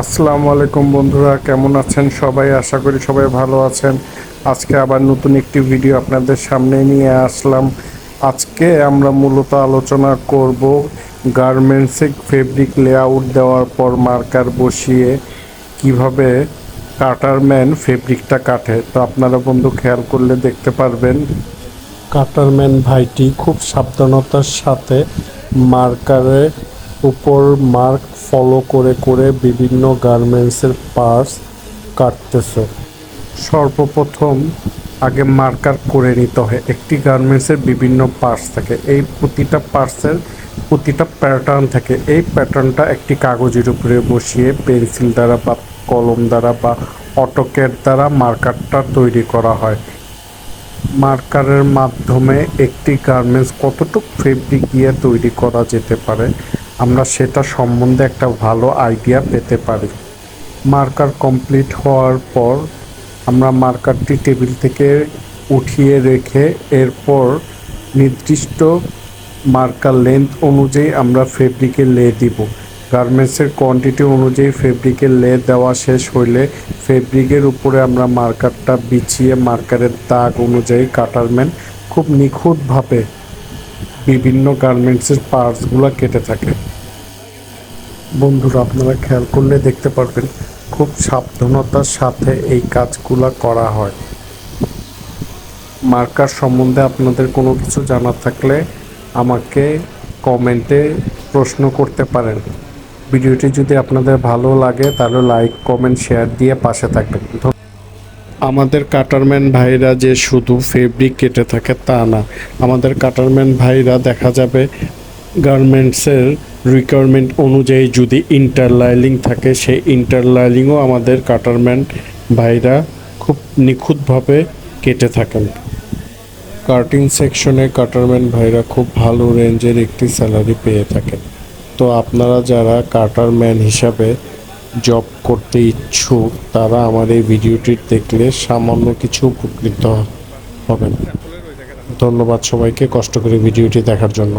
আসসালামু আলাইকুম বন্ধুরা, কেমন আছেন সবাই? আশা করি সবাই ভালো আছেন। আজকে আবার নতুন একটি ভিডিও আপনাদের সামনে নিয়ে আসলাম। আজকে আমরা মূলত আলোচনা করব গার্মেন্টসে ফেব্রিক লেআউট দেওয়ার পর মার্কার বসিয়ে কীভাবে কাটারম্যান ফেব্রিকটা কাটে। তো আপনারা বন্ধু খেয়াল করলে দেখতে পারবেন। কাটারম্যান ভাইটি খুব সাবধানতার সাথে মার্কারের উপর মার্ক ফলো করে করে বিভিন্ন গার্মেন্টসের পার্টস কাটতেছে। সর্বপ্রথম আগে মার্কার করে নিতে হয়। একটি গার্মেন্টসের বিভিন্ন পার্টস থাকে। এই প্রতিটা পার্টসের প্রতিটা প্যাটার্ন থাকে। এই প্যাটার্নটা একটি কাগজের উপরে বসিয়ে পেন্সিল দ্বারা বা কলম দ্বারা বা অটোক্যাড দ্বারা মার্কারটা তৈরি করা হয়। মার্কারের মাধ্যমে একটি গার্মেন্টস কতটুকু ফেব্রিক দিয়ে তৈরি করা যেতে পারে আমরা সেটা সম্বন্ধে একটা ভালো আইডিয়া পেতে পারি। মার্কার কমপ্লিট হওয়ার পর আমরা মার্কারটি টেবিল থেকে উঠিয়ে রেখে এরপর নির্দিষ্ট মার্কার লেন্থ অনুযায়ী আমরা ফেব্রিকে লে দিব। গার্মেন্টসের কোয়ান্টিটি অনুযায়ী ফেব্রিকের লে দেওয়া শেষ হইলে ফেব্রিকের উপরে আমরা মার্কারটা বিছিয়ে মার্কারের দাগ অনুযায়ী কাটারম্যান খুব নিখুঁতভাবে বিভিন্ন গার্মেন্টসের পার্টসগুলো কেটে থাকে। বন্ধুরা, আপনারা খেয়াল করলে দেখতে পারবেন, খুব সাবধানতার সাথে এই কাজগুলো করা হয়। মার্কার সম্বন্ধে আপনাদের কোনো কিছু জানা থাকলে আমাকে কমেন্টে প্রশ্ন করতে পারেন। ভিডিওটি যদি আপনাদের ভালো লাগে, তাহলে লাইক কমেন্ট শেয়ার দিয়ে পাশে থাকবেন। আমাদের কাটারম্যান ভাইরা যে শুধু ফেব্রিক কেটে থাকে তা না, আমাদের কাটারম্যান ভাইরা দেখা যাবে গার্মেন্টসের রিকোয়ারমেন্ট অনুযায়ী যদি ইন্টারলাইলিং থাকে, সেই ইন্টারলাইলিংও আমাদের কাটারম্যান ভাইরা খুব নিখুঁতভাবে কেটে থাকেন। কাটিং সেকশনে কাটারম্যান ভাইরা খুব ভালো রেঞ্জের একটি স্যালারি পেয়ে থাকেন। তো আপনারা যারা কাটারম্যান হিসাবে জব করতে ইচ্ছুক, তারা আমার এই ভিডিওটি দেখলে সামান্য কিছু উপকৃত হবেন। ধন্যবাদ সবাইকে কষ্ট করে ভিডিওটি দেখার জন্য।